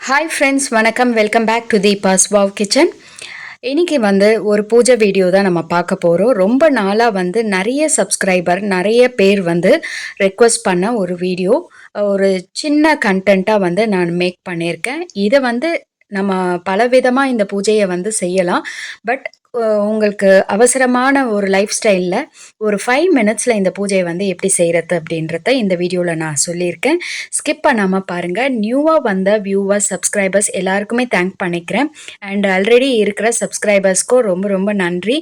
Hi friends வணக்கம். Welcome back to Deepa's wow kitchen இன்னைக்கு வந்து ஒரு பூஜை வீடியோ தான் நம்ம பார்க்க போகிறோம் ரொம்ப நாளாக வந்து நிறைய சப்ஸ்கிரைபர் நிறைய பேர் வந்து ரெக்வஸ்ட் பண்ண ஒரு வீடியோ ஒரு சின்ன கண்டென்ட்டாக வந்து நான் மேக் பண்ணியிருக்கேன். இதை வந்து நம்ம பலவிதமாக இந்த பூஜையை வந்து செய்யலாம். பட் உங்களுக்கு அவசரமான ஒரு லைஃப் ஸ்டைலில் ஒரு ஃபைவ் மினிட்ஸில் இந்த பூஜையை வந்து எப்படி செய்கிறது அப்படின்றத இந்த வீடியோவில் நான் சொல்லியிருக்கேன். ஸ்கிப் பண்ணாமல் பாருங்கள் நியூவாக வந்த வியூவர்ஸ் சப்ஸ்கிரைபர்ஸ் எல்லாருக்குமே தேங்க் பண்ணிக்கிறேன். அண்ட் ஆல்ரெடி இருக்கிற சப்ஸ்கிரைபர்ஸ்க்கும் ரொம்ப ரொம்ப நன்றி.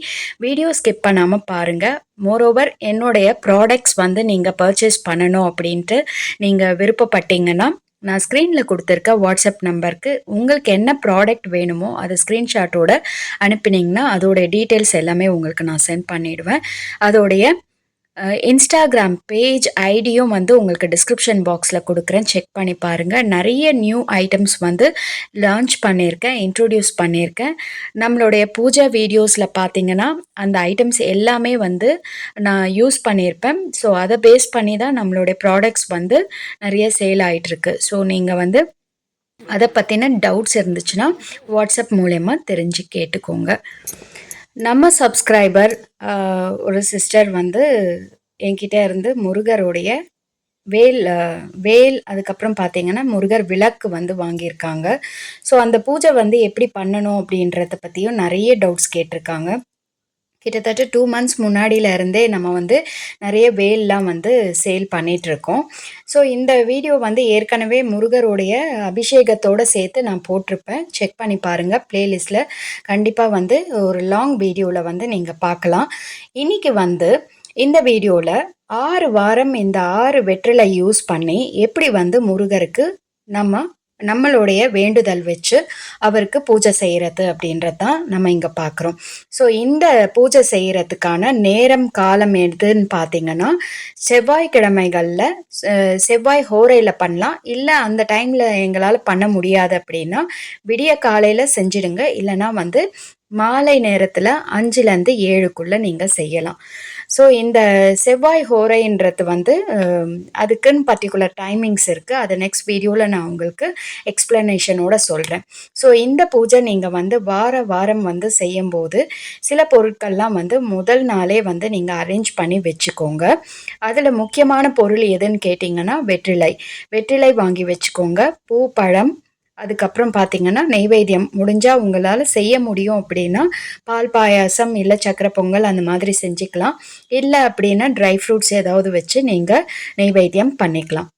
வீடியோ ஸ்கிப் பண்ணாமல் பாருங்கள் மோரோவர் என்னுடைய ப்ராடக்ட்ஸ் வந்து நீங்கள் பர்ச்சேஸ் பண்ணணும் அப்படின்ட்டு நீங்கள் விருப்பப்பட்டீங்கன்னா நான் ஸ்க்ரீனில் கொடுத்துருக்க வாட்ஸ்அப் நம்பருக்கு உங்களுக்கு என்ன ப்ராடக்ட் வேணுமோ அதை ஸ்க்ரீன்ஷாட்டோட அனுப்பினீங்கன்னா அதோடைய டீட்டெயில்ஸ் எல்லாமே உங்களுக்கு நான் சென்ட் பண்ணிவிடுவேன் அதோடைய இன்ஸ்டாகிராம் பேஜ் ஐடியும் வந்து உங்களுக்கு டிஸ்கிரிப்ஷன் பாக்ஸில் கொடுக்குறேன். செக் பண்ணி பாருங்கள் நிறைய நியூ ஐட்டம்ஸ் வந்து லான்ச் பண்ணியிருக்கேன் இன்ட்ரொடியூஸ் பண்ணியிருக்கேன். நம்மளுடைய பூஜை வீடியோஸில் பார்த்தீங்கன்னா அந்த ஐட்டம்ஸ் எல்லாமே வந்து நான் யூஸ் பண்ணியிருப்பேன். ஸோ அதை பேஸ் பண்ணி தான் நம்மளுடைய ப்ராடக்ட்ஸ் வந்து நிறைய சேல் ஆகிட்டுருக்கு ஸோ நீங்கள் வந்து அதை பற்றின டவுட்ஸ் இருந்துச்சுன்னா வாட்ஸ்அப் மூலயமா தெரிஞ்சு கேட்டுக்கோங்க. நம்ம சப்ஸ்கிரைபர் ஒரு சிஸ்டர் வந்து என்கிட்ட இருந்து முருகருடைய வேல் வேல் அதுக்கப்புறம் பார்த்தீங்கன்னா முருகர் விளக்கு வந்து வாங்கியிருக்காங்க. ஸோ அந்த பூஜை வந்து எப்படி பண்ணணும் அப்படின்றத பற்றியும் நிறைய டவுட்ஸ் கேட்டிருக்காங்க. கிட்டத்தட்ட டூ மந்த்ஸ் முன்னாடியில் இருந்தே நம்ம வந்து நிறைய வேல்லாம் வந்து சேல் பண்ணிகிட்ருக்கோம் ஸோ இந்த வீடியோ வந்து ஏற்கனவே முருகருடைய அபிஷேகத்தோடு சேர்த்து நான் போட்டிருப்பேன். செக் பண்ணி பாருங்கள் ப்ளேலிஸ்ட்டில் கண்டிப்பாக வந்து ஒரு லாங் வீடியோவில் வந்து நீங்கள் பார்க்கலாம். இன்றைக்கி வந்து இந்த வீடியோவில் ஆறு வாரம் இந்த ஆறு வெற்றிலை யூஸ் பண்ணி எப்படி வந்து முருகருக்கு நம்ம நம்மளுடைய வேண்டுதல் வச்சு அவருக்கு பூஜை செய்கிறது அப்படின்றது தான் நம்ம இங்கே பார்க்குறோம் ஸோ இந்த பூஜை செய்கிறதுக்கான நேரம் காலம் எதுன்னு பார்த்தீங்கன்னா செவ்வாய்க்கிழமைகளில் செவ்வாய் ஹோரையில் பண்ணலாம். இல்லை அந்த டைமில் எங்களால் பண்ண முடியாது அப்படின்னா விடிய காலையில் செஞ்சிடுங்க. இல்லைனா வந்து மாலை நேரத்தில் அஞ்சுலேருந்து ஏழுக்குள்ளே நீங்கள் செய்யலாம். ஸோ இந்த செவ்வாய் ஹோரைன்றது வந்து அதுக்குன்னு பர்டிகுலர் டைமிங்ஸ் இருக்குது அதை நெக்ஸ்ட் வீடியோவில் நான் உங்களுக்கு எக்ஸ்ப்ளனேஷனோட சொல்கிறேன் ஸோ இந்த பூஜை நீங்கள் வந்து வார வாரம் வந்து செய்யும்போது சில பொருட்கள்லாம் வந்து முதல் நாளே வந்து நீங்கள் அரேஞ்ச் பண்ணி வச்சுக்கோங்க. அதில் முக்கியமான பொருள் எதுன்னு கேட்டிங்கன்னா வெற்றிலை. வெற்றிலை வாங்கி வச்சுக்கோங்க. பூ பழம் அதுக்கப்புறம் பார்த்தீங்கன்னா நெய்வேத்தியம் முடிஞ்சால் உங்களால் செய்ய முடியும் அப்படின்னா பால் பாயாசம் இல்லை சக்கரை பொங்கல் அந்த மாதிரி செஞ்சுக்கலாம். இல்லை அப்படின்னா ட்ரை ஃப்ரூட்ஸ் ஏதாவது வச்சு நீங்கள் நெய்வேத்தியம் பண்ணிக்கலாம்.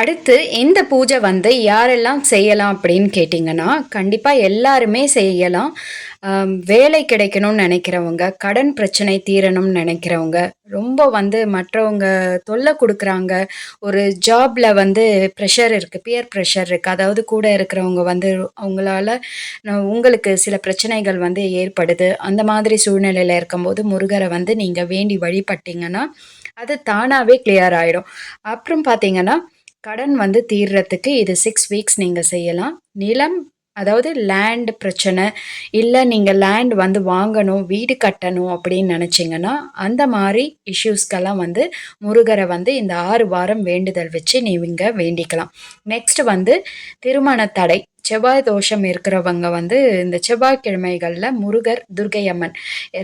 அடுத்து இந்த பூஜை வந்து யாரெல்லாம் செய்யலாம் அப்படின்னு கேட்டிங்கன்னா கண்டிப்பாக எல்லாருமே செய்யலாம். வேலை கிடைக்கணும்னு நினைக்கிறவங்க கடன் பிரச்சனை தீரணும்னு நினைக்கிறவங்க ரொம்ப வந்து மற்றவங்க தொல்லை கொடுக்குறாங்க. ஒரு ஜாபில் வந்து ப்ரெஷர் இருக்குது பியர் ப்ரெஷர் இருக்குது அதாவது கூட இருக்கிறவங்க வந்து அவங்களால உங்களுக்கு சில பிரச்சனைகள் வந்து ஏற்படுது. அந்த மாதிரி சூழ்நிலையில் இருக்கும்போது முருகரை வந்து நீங்கள் வேண்டி வழிபட்டிங்கன்னா அது தானாகவே கிளியர் ஆகிடும் அப்புறம் பார்த்தீங்கன்னா கடன் வந்து தீர்றதுக்கு இது சிக்ஸ் வீக்ஸ் நீங்கள் செய்யலாம். நிலம் அதாவது லேண்ட் பிரச்சனை இல்லை நீங்கள் லேண்ட் வந்து வாங்கணும் வீடு கட்டணும் அப்படின்னு நினச்சிங்கன்னா அந்த மாதிரி இஷ்யூஸ்க்கெல்லாம் வந்து முருகரை வந்து இந்த ஆறு வாரம் வேண்டுதல் வச்சு நீங்கள் வேண்டிக்கலாம். நெக்ஸ்ட் வந்து திருமண தடை. செவ்வாய் தோஷம் இருக்கிறவங்க வந்து இந்த செவ்வாய்க்கிழமைகளில் முருகர் துர்கை அம்மன்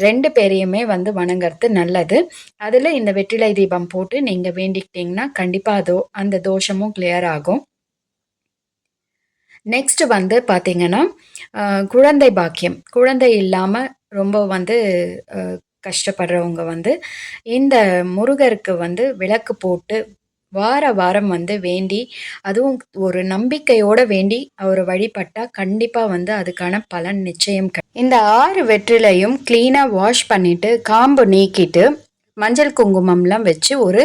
ரெண்டு பேரையுமே வந்து வணங்குறது நல்லது. அதில் இந்த வெற்றிலை தீபம் போட்டு நீங்கள் வேண்டிக்கிட்டிங்கன்னா கண்டிப்பாக அதோ அந்த தோஷமும் கிளியர் ஆகும். நெக்ஸ்ட் வந்து பார்த்திங்கன்னா குழந்தை பாக்கியம். குழந்தை இல்லாமல் ரொம்ப வந்து கஷ்டப்படுறவங்க வந்து இந்த முருகருக்கு வந்து விளக்கு போட்டு வார வாரம் வந்து வேண்டி அதுவும் ஒரு நம்பிக்கையோட வேண்டி அவரை வழிபட்டா கண்டிப்பா வந்து அதுக்கான பலன் நிச்சயம் இந்த ஆறு வெற்றிலையும் கிளீனா வாஷ் பண்ணிட்டு காம்பு நீக்கிட்டு மஞ்சள் குங்குமம்லாம் வச்சு ஒரு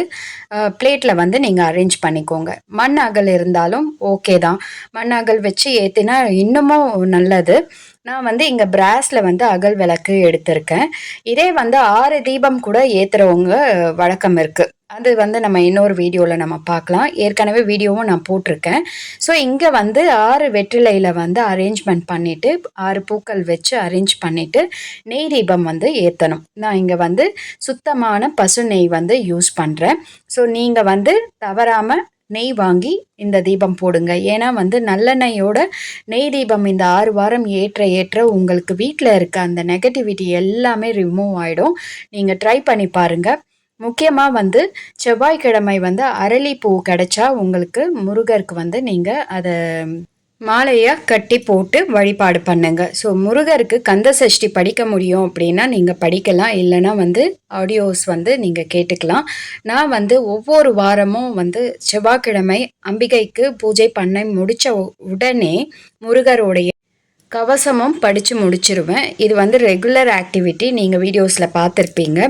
பிளேட்டில் வந்து நீங்கள் அரேஞ்ச் பண்ணிக்கோங்க. மண் அகல் இருந்தாலும் ஓகே தான். மண் அகல் வச்சு ஏற்றினா இன்னமும் நல்லது. நான் வந்து இங்கே பிராஸில் வந்து அகல் விளக்கு எடுத்திருக்கேன். இதே வந்து ஆறு தீபம் கூட ஏற்றுறவங்க வழக்கம் இருக்குது அது வந்து நம்ம இன்னொரு வீடியோவில் நம்ம பார்க்கலாம் ஏற்கனவே வீடியோவும் நான் போட்டிருக்கேன். ஸோ இங்கே வந்து ஆறு வெற்றிலையில் வந்து அரேஞ்ச்மெண்ட் பண்ணிவிட்டு ஆறு பூக்கள் வச்சு அரேஞ்ச் பண்ணிவிட்டு நெய் தீபம் வந்து ஏற்றணும் நான் இங்கே வந்து சுத்தமான பசு நெய் வந்து யூஸ் பண்ணுறேன் ஸோ நீங்கள் வந்து தவறாமல் நெய் வாங்கி இந்த தீபம் போடுங்க. ஏன்னா வந்து நல்லெண்ணெயோட நெய் தீபம் இந்த ஆறு வாரம் ஏற்ற ஏற்ற உங்களுக்கு வீட்டில் இருக்க அந்த நெகட்டிவிட்டி எல்லாமே ரிமூவ் ஆகிடும் நீங்கள் ட்ரை பண்ணி பாருங்கள் முக்கியமாக வந்து செவ்வாய்க்கிழமை வந்து அரளிப்பூ கிடைச்சா உங்களுக்கு முருகருக்கு வந்து நீங்கள் அதை மாலையாக கட்டி போட்டு வழிபாடு பண்ணுங்க. ஸோ முருகருக்கு கந்த சஷ்டி படிக்க முடியும் அப்படின்னா நீங்கள் படிக்கலாம். இல்லைனா வந்து ஆடியோஸ் வந்து நீங்கள் கேட்டுக்கலாம். நான் வந்து ஒவ்வொரு வாரமும் வந்து செவ்வாய்க்கிழமை அம்பிகைக்கு பூஜை பண்ண முடித்த உடனே முருகருடைய கவசமும் படித்து முடிச்சிருவேன். இது வந்து ரெகுலர் ஆக்டிவிட்டி நீங்கள் வீடியோஸில் பார்த்துருப்பீங்க.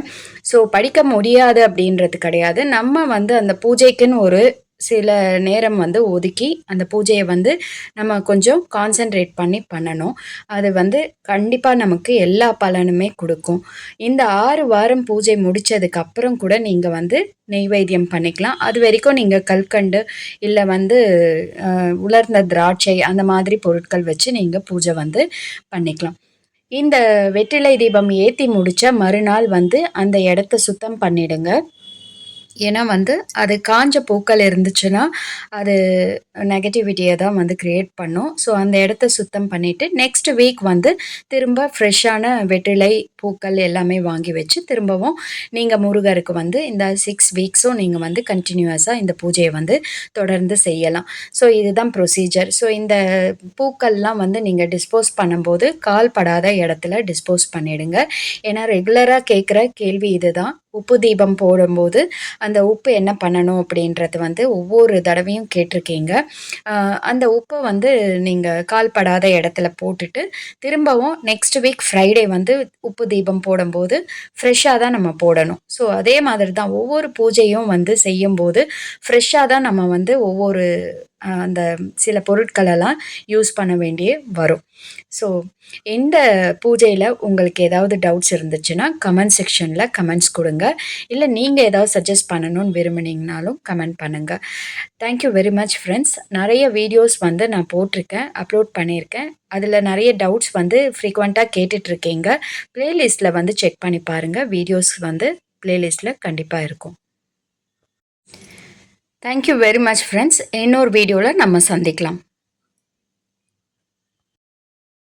ஸோ படிக்க முடியாது அப்படின்றது கிடையாது. நம்ம வந்து அந்த பூஜைக்குன்னு ஒரு சில நேரம் வந்து ஒதுக்கி அந்த பூஜையை வந்து நம்ம கொஞ்சம் கான்சென்ட்ரேட் பண்ணி பண்ணணும். அது வந்து கண்டிப்பாக நமக்கு எல்லா பலனுமே கொடுக்கும். இந்த ஆறு வாரம் பூஜை முடித்ததுக்கு அப்புறம் கூட நீங்கள் வந்து நெய்வேத்தியம் பண்ணிக்கலாம். அது வரைக்கும் நீங்கள் கல்கண்டு இல்லை வந்து உலர்ந்த திராட்சை அந்த மாதிரி பொருட்கள் வச்சு நீங்கள் பூஜை வந்து பண்ணிக்கலாம். இந்த வெற்றிலை தீபம் ஏற்றி முடித்த மறுநாள் வந்து அந்த இடத்த சுத்தம் பண்ணிடுங்க. ஏன்னா வந்து அது காஞ்ச பூக்கள் இருந்துச்சுன்னா அது நெகட்டிவிட்டியை தான் வந்து க்ரியேட் பண்ணும். ஸோ அந்த இடத்த சுத்தம் பண்ணிவிட்டு நெக்ஸ்ட் வீக் வந்து திரும்ப ஃப்ரெஷ்ஷான வெற்றிலை பூக்கள் எல்லாமே வாங்கி வச்சு திரும்பவும் நீங்கள் முருகருக்கு வந்து இந்த சிக்ஸ் வீக்ஸும் நீங்கள் வந்து கண்டினியூஸாக இந்த பூஜையை வந்து தொடர்ந்து செய்யலாம். ஸோ இதுதான் ப்ரொசீஜர் ஸோ இந்த பூக்கள்லாம் வந்து நீங்கள் டிஸ்போஸ் பண்ணும்போது கால் படாத இடத்துல டிஸ்போஸ் பண்ணிவிடுங்க ஏன்னா ரெகுலராக கேட்குற கேள்வி இதுதான். உப்பு தீபம் போடும்போது அந்த உப்பு என்ன பண்ணணும் அப்படின்றது வந்து ஒவ்வொரு தடவையும் கேட்டிருக்கீங்க. அந்த உப்பை வந்து நீங்கள் கால்படாத இடத்துல போட்டுட்டு திரும்பவும் நெக்ஸ்ட் வீக் ஃப்ரைடே வந்து உப்பு தீபம் போடும்போது ஃப்ரெஷ்ஷாக தான் நம்ம போடணும். ஸோ அதே மாதிரி தான் ஒவ்வொரு பூஜையும் வந்து செய்யும்போது ஃப்ரெஷ்ஷாக தான் நம்ம வந்து ஒவ்வொரு அந்த சில பொருட்களெல்லாம் யூஸ் பண்ண வேண்டிய வரும். ஸோ இந்த பூஜையில் உங்களுக்கு ஏதாவது டவுட்ஸ் இருந்துச்சுன்னா கமெண்ட் செக்ஷனில் கமெண்ட்ஸ் கொடுங்க. இல்லை நீங்கள் ஏதாவது சஜஸ்ட் பண்ணணும்னு விரும்புனீங்கனாலும் கமெண்ட் பண்ணுங்கள் thank you very much friends நிறைய வீடியோஸ் வந்து நான் போட்டிருக்கேன் அப்லோட் பண்ணியிருக்கேன். அதில் நிறைய டவுட்ஸ் வந்து ஃப்ரீக்வெண்ட்டாக கேட்டுட்ருக்கீங்க ப்ளேலிஸ்ட்டில் வந்து செக் பண்ணி பாருங்கள் வீடியோஸ் வந்து ப்ளேலிஸ்ட்டில் கண்டிப்பாக இருக்கும். தேங்க்யூ வெரி மச் ஃப்ரெண்ட்ஸ் இன்னொரு வீடியோவில் நம்ம சந்திக்கலாம்.